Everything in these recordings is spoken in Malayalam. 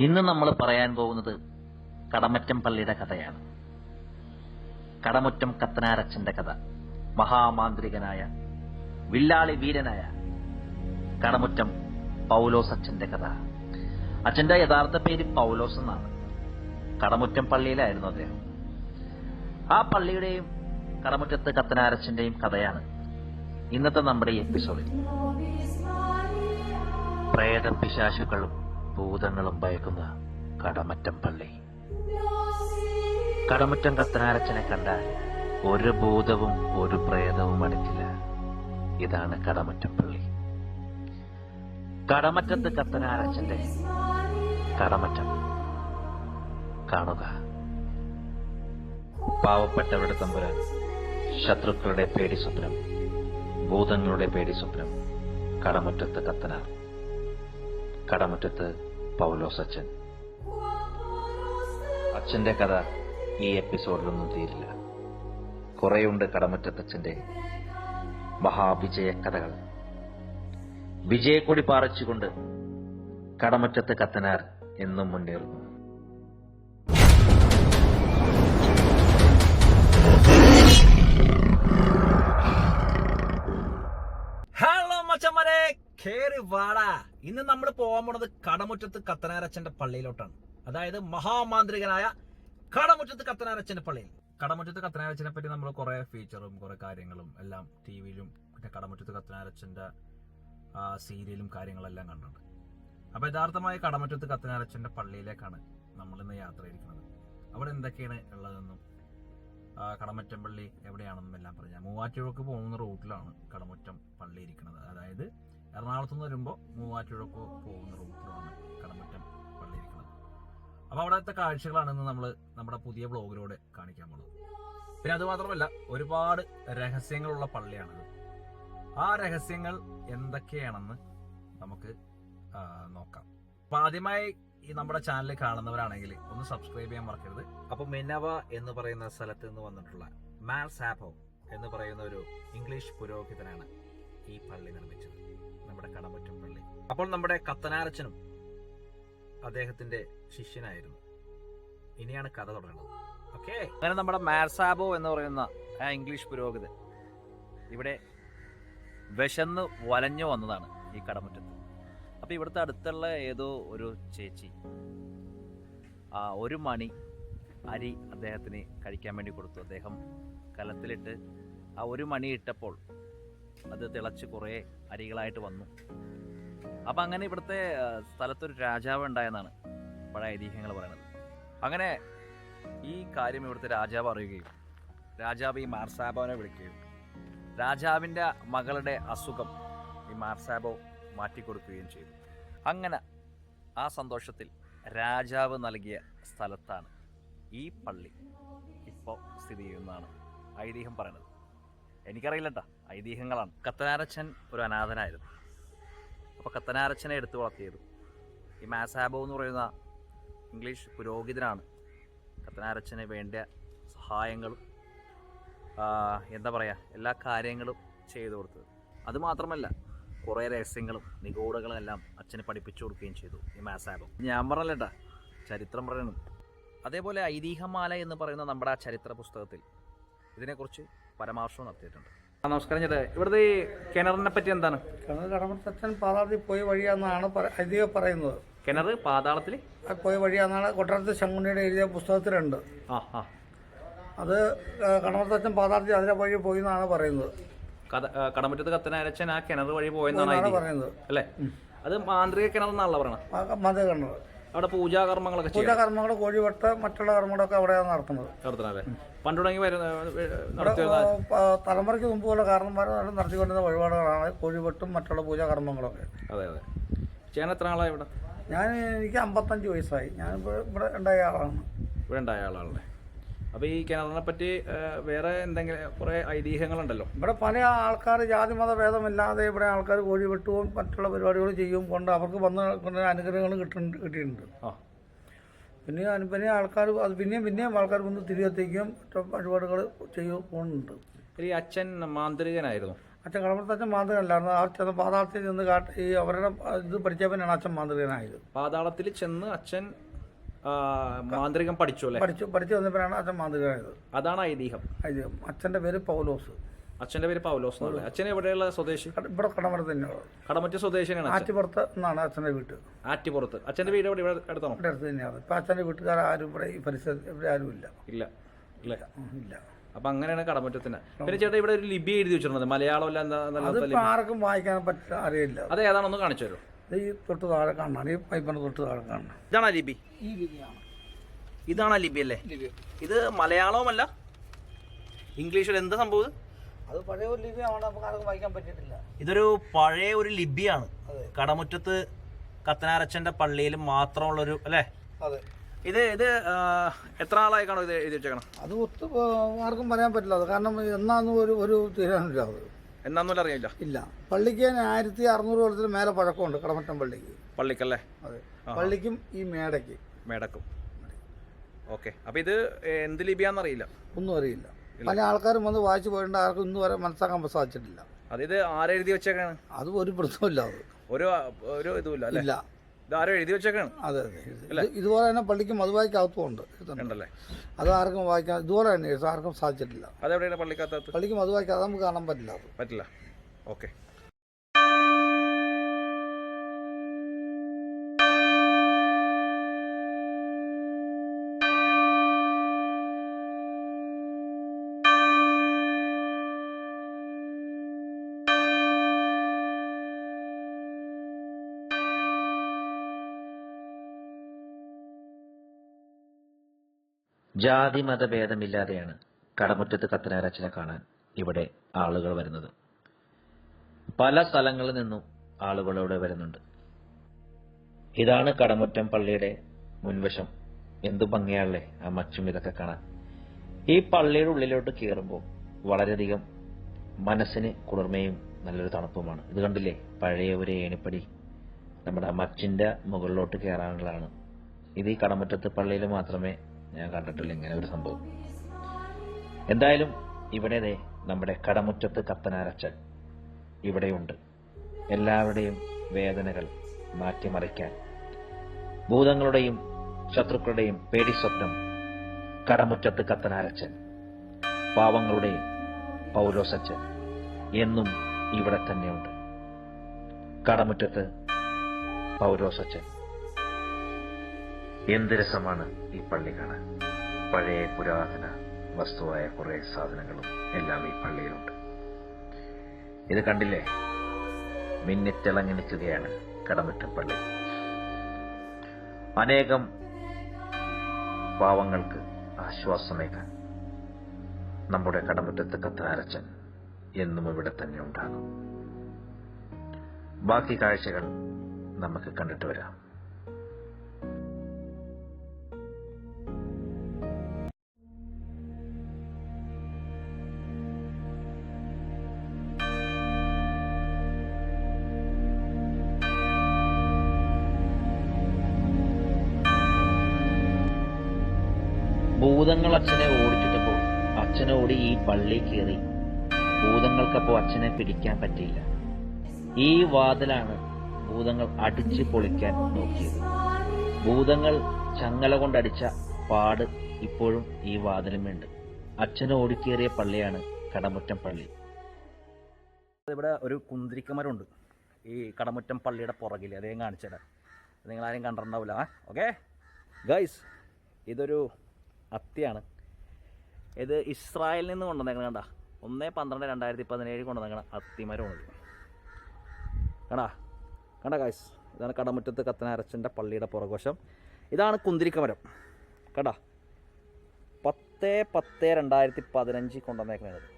ഇന്ന് നമ്മൾ പറയാൻ പോകുന്നത് കടമറ്റം പള്ളിയുടെ കഥയാണ്. കടമുറ്റം കത്തനാരച്ചന്റെ കഥ. മഹാമാന്ത്രികനായ വില്ലാളി വീരനായ കടമുറ്റം പൗലോസ് അച്ഛന്റെ കഥ. അച്ഛന്റെ യഥാർത്ഥ പേര് പൗലോസ് എന്നാണ്. കടമുറ്റം പള്ളിയിലായിരുന്നു അദ്ദേഹം. ആ പള്ളിയുടെയും കടമുറ്റത്ത് കത്തനാരച്ചന്റെയും കഥയാണ് ഇന്നത്തെ നമ്മുടെ എപ്പിസോഡിൽ. പ്രേത പിശാശുക്കളും ഭൂതങ്ങളും ഭയക്കുന്ന കടമറ്റം പള്ളി. കടമറ്റം കത്തനാരച്ചനെ കണ്ടാൽ ഒരു ഭൂതവും ഒരു പ്രേതവും അടുക്കില്ല ഇതാണ് കടമറ്റം പള്ളി. കടമറ്റത്ത് കത്തനാരച്ചന്റെ കടമറ്റം. കാണുക. പാവപ്പെട്ടവരുടെ തമ്പുരാൻ ശത്രുക്കളുടെ പേടി സ്വപ്നം ഭൂതങ്ങളുടെ പേടി സ്വപ്നം കടമറ്റത്ത് കത്തനാർ കടമുറ്റത്ത് പൗലോസ് അച്ഛൻ. അച്ഛന്റെ കഥ ഈ എപ്പിസോഡിലൊന്നും തീരില്ല. കുറെയുണ്ട് കടമുറ്റത്തച്ഛന്റെ മഹാവിജയ കഥകൾ വിജയക്കൊടി പാറിച്ചുകൊണ്ട് കടമുറ്റത്ത് കത്തനാർ എന്നും മുന്നേറുന്നു. ഹലോ മച്ചമ്മരെ കേറി വാടാ. ഇന്ന് നമ്മൾ പോകാൻ പോണത് കടമുറ്റത്ത് കത്തനാരച്ചന്റെ പള്ളിയിലോട്ടാണ്. അതായത് മഹാമാന്ത്രികനായ കടമുറ്റത്ത് കത്തനാരച്ചന്റെ പള്ളിയിൽ. കടമുറ്റത്ത് കത്തനാരച്ചനെ പറ്റി നമ്മൾ കുറെ ഫീച്ചറും കുറെ കാര്യങ്ങളും എല്ലാം ടി വിയിലും പിന്നെ കടമുറ്റത്ത് കത്തനാരച്ചന്റെ സീരിയലും കാര്യങ്ങളെല്ലാം കണ്ടിട്ടുണ്ട്. അപ്പൊ യഥാർത്ഥമായ കടമുറ്റത്ത് കത്തനാരച്ചന്റെ പള്ളിയിലേക്കാണ് നമ്മൾ ഇന്ന് യാത്ര ഇരിക്കുന്നത് അവിടെ എന്തൊക്കെയാണ് ഉള്ളതെന്നും കടമറ്റം പള്ളി എവിടെയാണെന്നും എല്ലാം പറഞ്ഞാൽ മൂവാറ്റുപുഴക്ക് പോകുന്ന റൂട്ടിലാണ് കടമുറ്റം പള്ളി ഇരിക്കുന്നത്. അതായത് എറണാകുളത്ത് നിന്ന് വരുമ്പോൾ മൂവാറ്റുപുഴക്ക് പോകുന്ന റൂട്ടിലാണ് കടമറ്റം പള്ളി അപ്പോൾ അവിടുത്തെ കാഴ്ചകളാണ് ഇന്ന് നമ്മൾ നമ്മുടെ പുതിയ ബ്ലോഗിലൂടെ കാണിക്കാൻ പോകുന്നത് പിന്നെ അതുമാത്രമല്ല ഒരുപാട് രഹസ്യങ്ങളുള്ള പള്ളിയാണിത്. ആ രഹസ്യങ്ങൾ എന്തൊക്കെയാണെന്ന് നമുക്ക് നോക്കാം. അപ്പൊ ആദ്യമായി ഈ നമ്മുടെ ചാനൽ കാണുന്നവരാണെങ്കിൽ ഒന്ന് സബ്സ്ക്രൈബ് ചെയ്യാൻ മറക്കരുത്. അപ്പൊ മിനവ എന്ന് പറയുന്ന സ്ഥലത്ത് നിന്ന് വന്നിട്ടുള്ള മാൽ സാപ്പോ എന്ന് പറയുന്ന ഒരു ഇംഗ്ലീഷ് പുരോഹിതനാണ് ഈ പള്ളി നിർമ്മിച്ചത്. നമ്മുടെ കടമറ്റം പള്ളി. അപ്പോൾ നമ്മുടെ കത്തനാരച്ചനും അദ്ദേഹത്തിന്റെ ശിഷ്യനായിരുന്നു. ഇനിയാണ് കഥ തുടങ്ങുന്നത്. ഓക്കെ അങ്ങനെ നമ്മുടെ മാർസാബോ എന്ന് പറയുന്ന ആ ഇംഗ്ലീഷ് പുരോഗതി ഇവിടെ വിശന്ന് വലഞ്ഞു വന്നതാണ് ഈ കടമുറ്റത്ത്. അപ്പോൾ ഇവിടുത്തെ അടുത്തുള്ള ഏതോ ഒരു ചേച്ചി ആ ഒരു മണി അരി അദ്ദേഹത്തിന് കഴിക്കാൻ വേണ്ടി കൊടുത്തു. അദ്ദേഹം കലത്തിലിട്ട് ആ ഒരു മണി ഇട്ടപ്പോൾ അത് തിളച്ച് കുറേ അരികളായിട്ട് വന്നു. അപ്പം അങ്ങനെ ഇവിടുത്തെ സ്ഥലത്തൊരു രാജാവ് ഉണ്ടായെന്നാണ് പഴയ ഐതിഹ്യങ്ങൾ പറയുന്നത് അങ്ങനെ ഈ കാര്യം ഇവിടുത്തെ രാജാവ് അറിയുകയും രാജാവ് ഈ മാർസാബോനെ വിളിക്കുകയും രാജാവിന്റെ മകളുടെ അസുഖം ഈ മാർസാബോ മാറ്റിക്കൊടുക്കുകയും ചെയ്തു. അങ്ങനെ ആ സന്തോഷത്തിൽ രാജാവ് നൽകിയ സ്ഥലത്താണ് ഈ പള്ളി ഇപ്പോൾ സ്ഥിതി ചെയ്യുന്നതാണ് ഐതിഹ്യം പറയുന്നത് എനിക്കറിയില്ല കേട്ടോ ഐതിഹ്യങ്ങളാണ്. കത്തനാരച്ചൻ ഒരു അനാഥനായിരുന്നു. അപ്പോൾ കത്തനാരച്ചനെ എടുത്തു വളർത്തിയത്. ഈ മാസാബോ എന്ന് പറയുന്ന ഇംഗ്ലീഷ് പുരോഹിതനാണ്. കത്തനാരച്ചന് വേണ്ട സഹായങ്ങളും എന്താ പറയുക എല്ലാ കാര്യങ്ങളും ചെയ്തു കൊടുത്തത്. അതുമാത്രമല്ല കുറേ രഹസ്യങ്ങളും നിഗൂഢകളും എല്ലാം അച്ഛന് പഠിപ്പിച്ചു കൊടുക്കുകയും ചെയ്തു ഈ മാസാബോ. ഞാൻ പറഞ്ഞല്ലേട്ടാ ചരിത്രം പറയണം. അതേപോലെ ഐതിഹ്യമാല എന്ന് പറയുന്ന നമ്മുടെ ആ ചരിത്ര പുസ്തകത്തിൽ ഇതിനെക്കുറിച്ച് പരാമർശവും നടത്തിയിട്ടുണ്ട്. നമസ്കാരം ചേട്ടാ. ഇവിടുത്തെ ഈ കിണറിനെ പറ്റി എന്താണ്? കിണർ കടമത്തച്ഛൻ പാതാളത്തിൽ പോയ വഴിയാണെന്നാണ് അധികം പറയുന്നത്. കിണർ പാതാളത്തിൽ ആ പോയ വഴിയാണെന്നാണ് കൊട്ടാരത്ത് ശങ്കുണ്ണിയുടെ എഴുതിയ പുസ്തകത്തിലുണ്ട്. ആ ആ. അത് കടമത്തച്ഛൻ പാതാളത്തിൽ അതിലെ വഴി പോയി എന്നാണ് പറയുന്നത് കടമറ്റത്ത് കത്തനാരച്ചൻ ആ കിണർ വഴി പോയെന്നാണ് പറയുന്നത്. അല്ലേ? അത് മാന്ത്രിക കിണർ എന്നാണല്ലോ പറയണത്. മാന്ത്രിക കിണർ. അവിടെ പൂജാകർമ്മങ്ങളൊക്കെ പൂജാകർമ്മങ്ങൾ കോഴിവെട്ട് മറ്റുള്ള കർമ്മങ്ങളൊക്കെ അവിടെയാണ് നടത്തുന്നത്. നടത്തണല്ലേ? പണ്ട് തുടങ്ങി തലമുറയ്ക്ക് മുമ്പുള്ള കാരണന്മാർ നടത്തിക്കൊണ്ടിരുന്ന വഴിപാടുകളാണ് കോഴിവെട്ടും മറ്റുള്ള പൂജാകർമ്മങ്ങളൊക്കെ. അതെ അതെ. ചേട്ടൻ എത്ര ആളാണ് ഇവിടെ? ഞാൻ എനിക്ക് അമ്പത്തഞ്ച് വയസ്സായി. ഞാൻ ഇവിടെ ഉണ്ടായ ആളാണ്. ഇവിടെ ഉണ്ടായ ആളാണല്ലേ? അപ്പോൾ ഈ കിണറിനെ പറ്റി വേറെ എന്തെങ്കിലും കുറേ ഐതിഹ്യങ്ങളുണ്ടല്ലോ? ഇവിടെ പല ആൾക്കാർ ജാതി മത ഭേദമില്ലാതെ ഇവിടെ ആൾക്കാർ കോഴി വെട്ടുകയും മറ്റുള്ള പരിപാടികൾ ചെയ്യും. കൊണ്ട് അവർക്ക് വന്ന അനുഗ്രഹങ്ങൾ കിട്ടുന്നുണ്ട് കിട്ടിയിട്ടുണ്ട്. ആ. പിന്നെ പിന്നെ ആൾക്കാർ അത് പിന്നെയും പിന്നെയും ആൾക്കാർ വന്ന് തിരികെത്തിക്കുകയും മറ്റു പരിപാടികൾ ചെയ്യും പോകുന്നുണ്ട്. ഈ അച്ഛൻ മാന്ത്രികനായിരുന്നു? അച്ഛൻ കടമറ്റത്ത് അച്ഛൻ മാന്ത്രികനല്ലായിരുന്നു. ആ ചെന്ന് പാതാളത്തിൽ ചെന്ന് കാട്ട് ഈ അവരുടെ ഇത് പഠിച്ചവനാണ് അച്ഛൻ മാന്ത്രികനായത്. പാതാളത്തിൽ ചെന്ന് അച്ഛൻ മാന്ത്രികം പഠിച്ചു അല്ലേ? പഠിച്ചു പഠിച്ചു വന്നപ്പോഴാണ് അച്ഛൻ മാന്ത്രികനായത്. അതാണ് ഐതിഹ്യം. ഐതിഹ്യം. അച്ഛന്റെ പേര് പൗലോസ്. അച്ഛന്റെ പേര് പൗലോസ് എന്നല്ലേ അച്ഛൻ എവിടെയുള്ള സ്വദേശി? ഇവിടെ കടമറ തന്നെയാണ് കടമറ്റ സ്വദേശിയാണ് ആറ്റിപ്പുറത്ത് എന്നാണ് അച്ഛന്റെ വീട്ട് ആറ്റിപ്പുറത്ത് അച്ഛന്റെ വീട് എവിടെ? ഇവിടെ അടുത്താണോ ഇവിടെ അടുത്ത് തന്നെയാണ്. ഇപ്പം അച്ഛന്റെ വീട്ടുകാർ ആരും ഇവിടെ ഈ പരിസരത്ത് ഇവിടെ ആരും ഇല്ല. ഇല്ല. ഇല്ല. ഇല്ല. അപ്പൊ അങ്ങനെയാണ് കടമറ്റത്തിന്. പിന്നെ ചേട്ടാ ഇവിടെ ഒരു ലിപി എഴുതി വെച്ചിട്ടുണ്ട്. മലയാളം അല്ല എന്താ ആർക്കും വായിക്കാൻ പറ്റില്ല അറിയില്ല. അത് ഏതാണെന്ന് കാണിച്ചു തരും ഈ തൊട്ട് താഴെ കാണണം. ഈ പൈപ്പിന് തൊട്ട് താഴെ കാണണം. ഇതാണ് ലിപി? ഈ ലിപിയാണ്. ഇതാണ് ലിപി അല്ലേ? ലിപി. ഇത് മലയാളവുമല്ല. ഇംഗ്ലീഷിൽ എന്ത് സംഭവം? അത് പഴയ ഒരു ലിപിയാണ് നമുക്ക് ആർക്കും വായിക്കാൻ പറ്റിയിട്ടില്ല. ഇതൊരു പഴയ ഒരു ലിപിയാണ്. കടമുറ്റത്ത് കത്തനാരച്ചന്റെ പള്ളിയിൽ മാത്രമുള്ളൊരു അല്ലേ? അതെ. ഇത് ഇത് എത്ര ആളായി കാണും ഇത് എഴുതി വെച്ചേക്കണം അത് ഒത്തു ആർക്കും പറയാൻ പറ്റില്ല അത്. കാരണം എന്നാന്നും ഒരു ഒരു തീരുമാനമില്ല അത്. എന്നാന്നും അറിയില്ല. ഇല്ല. പള്ളിക്ക് തന്നെ ആയിരത്തി അറുന്നൂറ് കൊല്ലത്തിന് മേലെ പഴക്കമുണ്ട് കടമറ്റം പള്ളിക്ക്. പള്ളിക്കല്ലേ? അതെ. പള്ളിക്കും ഈ മേടയ്ക്ക്. മേടക്കും. ഓക്കെ. അപ്പൊ ഇത് എന്ത് ലിപിയാന്നറിയില്ല ഒന്നും അറിയില്ല. പല ആൾക്കാരും വന്ന് വായിച്ചു പോയിട്ട് ആർക്കും ഇന്ന് വരെ മനസ്സാക്കാൻ സാധിച്ചിട്ടില്ല അത് ഇത് ആരെഴുതി വെച്ചേക്കാണ്? അത് ഒരു പ്രശ്നമില്ല അത്. ഒരു ഒരു ഇതുമില്ല അല്ലേ? ഇല്ല. എഴുതി വെച്ചേക്കാണ്? അതെ അതെ. ഇത് ഇതുപോലെ തന്നെ പള്ളിക്ക് മധുവായിക്കകത്തുമുണ്ട്. ഉണ്ടല്ലേ? അത് ആർക്കും വായിക്കാൻ ഇതുപോലെ തന്നെ ആർക്കും സാധിച്ചിട്ടില്ല. അതെവിടെയാണ് പള്ളിക്കകത്ത്? പള്ളിക്ക് മധുവായിക്കാതെ നമുക്ക് കാണാൻ പറ്റില്ല പറ്റില്ല. ഓക്കെ. ജാതി മതഭേദമില്ലാതെയാണ് കടമുറ്റത്ത് കത്തനാരച്ചനെ കാണാൻ ഇവിടെ ആളുകൾ വരുന്നത്. പല സ്ഥലങ്ങളിൽ നിന്നും ആളുകൾ ഇവിടെ വരുന്നുണ്ട്. ഇതാണ് കടമുറ്റം പള്ളിയുടെ മുൻവശം. എന്തു ഭംഗിയാണല്ലേ ആ മച്ചും ഇതൊക്കെ കാണാൻ. ഈ പള്ളിയുടെ ഉള്ളിലോട്ട് കയറുമ്പോൾ വളരെയധികം മനസ്സിന് കുളിർമയും നല്ലൊരു തണുപ്പുമാണ്. ഇത് കണ്ടില്ലേ? പഴയ ഒരു ഏണിപ്പടി നമ്മുടെ മച്ചിന്റെ മുകളിലോട്ട് കയറാനുള്ളതാണ്. ഇത് ഈ കടമുറ്റത്ത് പള്ളിയിൽ മാത്രമേ ഞാൻ കണ്ടിട്ടില്ല ഇങ്ങനെ ഒരു സംഭവം. എന്തായാലും ഇവിടെ ദേ നമ്മുടെ കടമുറ്റത്ത് കത്തനാരച്ചൻ ഇവിടെയുണ്ട് എല്ലാവരുടെയും വേദനകൾ മാറ്റിമറിക്കാൻ ഭൂതങ്ങളുടെയും ശത്രുക്കളുടെയും പേടി സ്വപ്നം കടമുറ്റത്ത് കത്തനാരച്ചൻ പാവങ്ങളുടെയും പൗലോസച്ചൻ എന്നും ഇവിടെ തന്നെയുണ്ട്. കടമുറ്റത്ത് പൗലോസച്ചൻ എന്ത് രസമാണ് ഈ പള്ളി കാണാൻ? പഴയ പുരാതന വസ്തുവായ കുറെ സാധനങ്ങളും എല്ലാം ഈ പള്ളിയിലുണ്ട്. ഇത് കണ്ടില്ലേ? മിന്നിത്തിളങ്ങി നിൽക്കുകയാണ് കടമറ്റം പള്ളി. അനേകം പാവങ്ങൾക്ക് ആശ്വാസമേകാൻ നമ്മുടെ കടമുറ്റത്ത് കത്താരച്ചൻ എന്നും ഇവിടെ തന്നെ ഉണ്ടാകും. ബാക്കി കാഴ്ചകൾ നമുക്ക് കണ്ടിട്ട് വരാം. ഭൂതങ്ങൾ അച്ഛനെ ഓടിച്ചിട്ടപ്പോൾ അച്ഛനോടി ഈ പള്ളി കയറി. ഭൂതങ്ങൾക്കപ്പോ അച്ഛനെ പിടിക്കാൻ പറ്റിയില്ല. ഈ വാതിലാണ് ഭൂതങ്ങൾ അടിച്ചു പൊളിക്കാൻ നോക്കിയത്. ഭൂതങ്ങൾ ചങ്ങല കൊണ്ടടിച്ച പാട് ഇപ്പോഴും ഈ വാതിലുമുണ്ട്. അച്ഛനെ ഓടിക്കേറിയ പള്ളിയാണ് കടമുറ്റം പള്ളി. ഇവിടെ ഒരു കുന്തിരിക്കമരമുണ്ട്. ഈ കടമുറ്റം പള്ളിയുടെ പുറകിൽ അതേ കാണിച്ചത് നിങ്ങളാരും കണ്ടിട്ടുണ്ടാവില്ല. ഓക്കെ ഗൈസ് ഇതൊരു അത്തിയാണ്. ഇത് ഇസ്രായേലിൽ നിന്ന് കൊണ്ടുവന്നേക്കണ കണ്ട. ഒന്ന് പന്ത്രണ്ട് രണ്ടായിരത്തി പതിനേഴ് കൊണ്ടുവന്നേക്കണ അത്തിമരമാണ് കണ്ടാ. കണ്ട? കാശ് ഇതാണ് കടമുറ്റത്ത് കത്തനാരച്ചന്റെ പള്ളിയുടെ പുറകോശം ഇതാണ് കുന്തിരിക്കമരം കണ്ട? പത്ത് പത്ത് രണ്ടായിരത്തി പതിനഞ്ചിൽ കൊണ്ടുവന്നേക്കണത്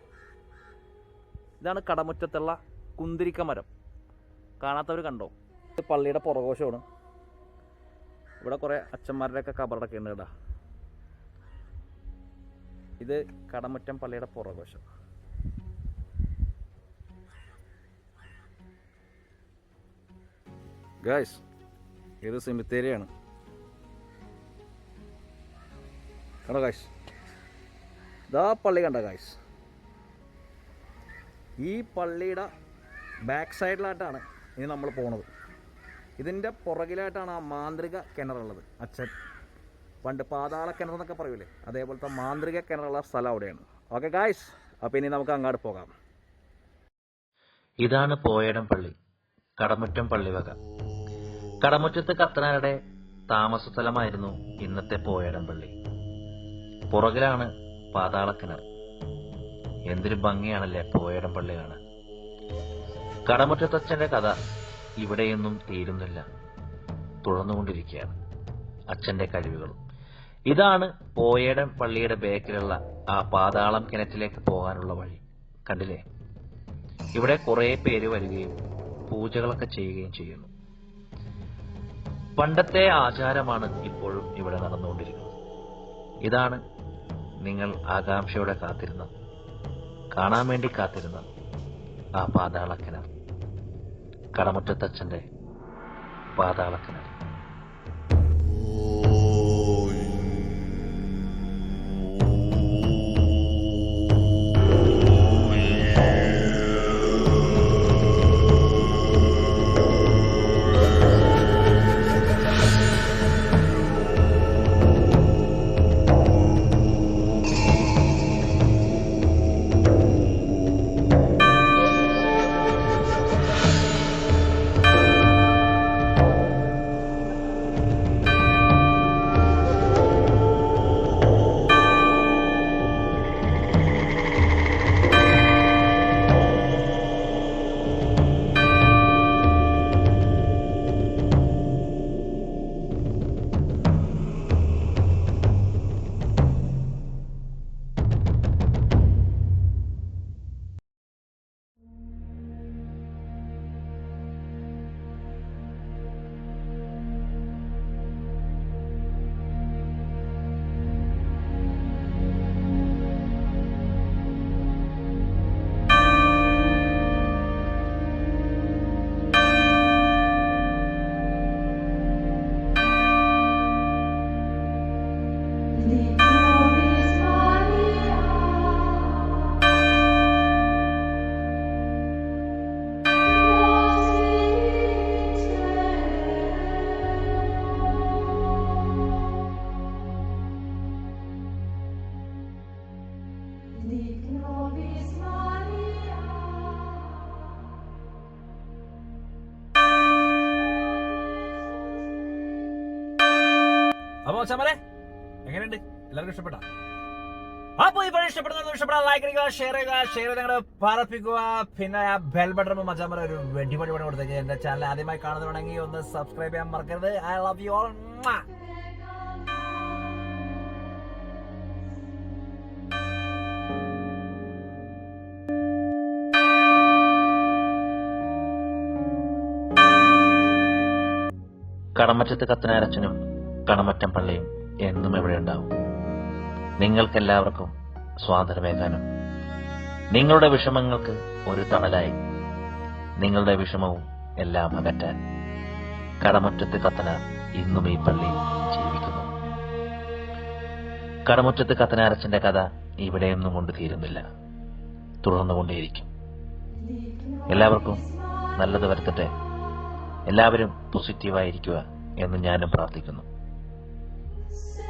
ഇതാണ് കടമുറ്റത്തുള്ള കുന്തിരിക്കമരം കാണാത്തവർ കണ്ടോ? ഇത് പള്ളിയുടെ പുറകോശമാണ് ഇവിടെ കുറേ അച്ഛന്മാരുടെയൊക്കെ കബറടൊക്കെ ഉണ്ട് കേട്ടോ ഇത് കടമുറ്റം പള്ളിയുടെ പുറകോശം ഗായ്സ് ഇത് സിമിത്തേരിയാണ് കണ്ടോ ഗായ്സ് ഇതാ പള്ളി കണ്ട ഗായ്സ് ഈ പള്ളിയുടെ ബാക്ക് സൈഡിലായിട്ടാണ് ഇനി നമ്മൾ പോണത്. ഇതിന്റെ പുറകിലായിട്ടാണ് ആ മാന്ത്രിക കിണറുള്ളത്. അച്ഛൻ. പണ്ട് പാതാള കിണർ എന്നൊക്കെ പറയൂലേ? അതേപോലത്തെ മാന്ത്രിക കിണറുള്ള സ്ഥലം അവിടെയാണ്. ഓക്കെ ഗായ്സ് അപ്പോൾ ഇനി നമുക്ക് അങ്ങോട്ട് പോകാം. ഇതാണ് പോയടം പള്ളി. കടമുറ്റം പള്ളിവക കടമുറ്റത്ത് കത്തനാരുടെ താമസ സ്ഥലമായിരുന്നു ഇന്നത്തെ പോയടം പള്ളി. പുറകിലാണ് പാതാളക്കിണർ എന്തൊരു ഭംഗിയാണല്ലേ പോയടം പള്ളി കാണാൻ. കടമുറ്റത്തച്ഛന്റെ കഥ ഇവിടെയൊന്നും തീരുന്നില്ല. തുടർന്നുകൊണ്ടിരിക്കുകയാണ് അച്ഛന്റെ കഴിവുകളും. ഇതാണ് പോയേടൻ പള്ളിയുടെ ബേക്കിലുള്ള ആ പാതാളം കിണറ്റിലേക്ക് പോകാനുള്ള വഴി. കണ്ടില്ലേ? ഇവിടെ കുറേ പേര് വരികയും പൂജകളൊക്കെ ചെയ്യുകയും ചെയ്യുന്നു. പണ്ടത്തെ ആചാരമാണ് ഇപ്പോഴും ഇവിടെ നടന്നുകൊണ്ടിരിക്കുന്നത്. ഇതാണ് നിങ്ങൾ ആകാംക്ഷയോടെ കാത്തിരുന്ന കാണാൻ വേണ്ടി കാത്തിരുന്ന ആ പാതാളക്കിണർ കടമുറ്റത്തച്ഛന്റെ പാതാളക്കിണർ Nobis അപ്പോൾ ചമലെ എങ്ങനെയുണ്ട്? എല്ലാവർക്കും ഇഷ്ടപ്പെട്ട? അപ്പൊ ഈ പണി ഇഷ്ടപ്പെടുന്ന ഇഷ്ടപ്പെടാൻ ലൈക്ക് അടിക്കുക ഷെയർ ചെയ്യുക ഷെയർ ചെയ്ത് പറപ്പിക്കുക. പിന്നെ ആ ബെൽ ബട്ടൺ മച്ചാമറ ഒരു വെടിപടി പണി കൊടുത്തേക്ക്. എന്റെ ചാനൽ ആദ്യമായി കാണുന്നുണ്ടെങ്കിൽ ഒന്ന് സബ്സ്ക്രൈബ് ചെയ്യാൻ മറക്കരുത്. ഐ ലവ് യു ഓൾ കടമറ്റത്ത് കത്തനാരച്ചനും കടമറ്റം പള്ളിയും എന്നും ഇവിടെ ഉണ്ടാവും. നിങ്ങൾക്കെല്ലാവർക്കും സ്വാതന്ത്ര്യമേകാനും നിങ്ങളുടെ വിഷമങ്ങൾക്ക് ഒരു തണലായി. നിങ്ങളുടെ വിഷമവും എല്ലാം അകറ്റാൻ കടമുറ്റത്ത് കത്തനാർ ഇന്നും ഈ പള്ളി ജീവിക്കുന്നു. കടമുറ്റത്ത് കത്തനാരച്ചന്റെ കഥ ഇവിടെയൊന്നും കൊണ്ട് തീരുന്നില്ല. തുടർന്നുകൊണ്ടേയിരിക്കും. എല്ലാവർക്കും നല്ലത് വരുത്തട്ടെ. എല്ലാവരും പോസിറ്റീവായിരിക്കുക എന്ന് ഞാനും പ്രാർത്ഥിക്കുന്നു. Say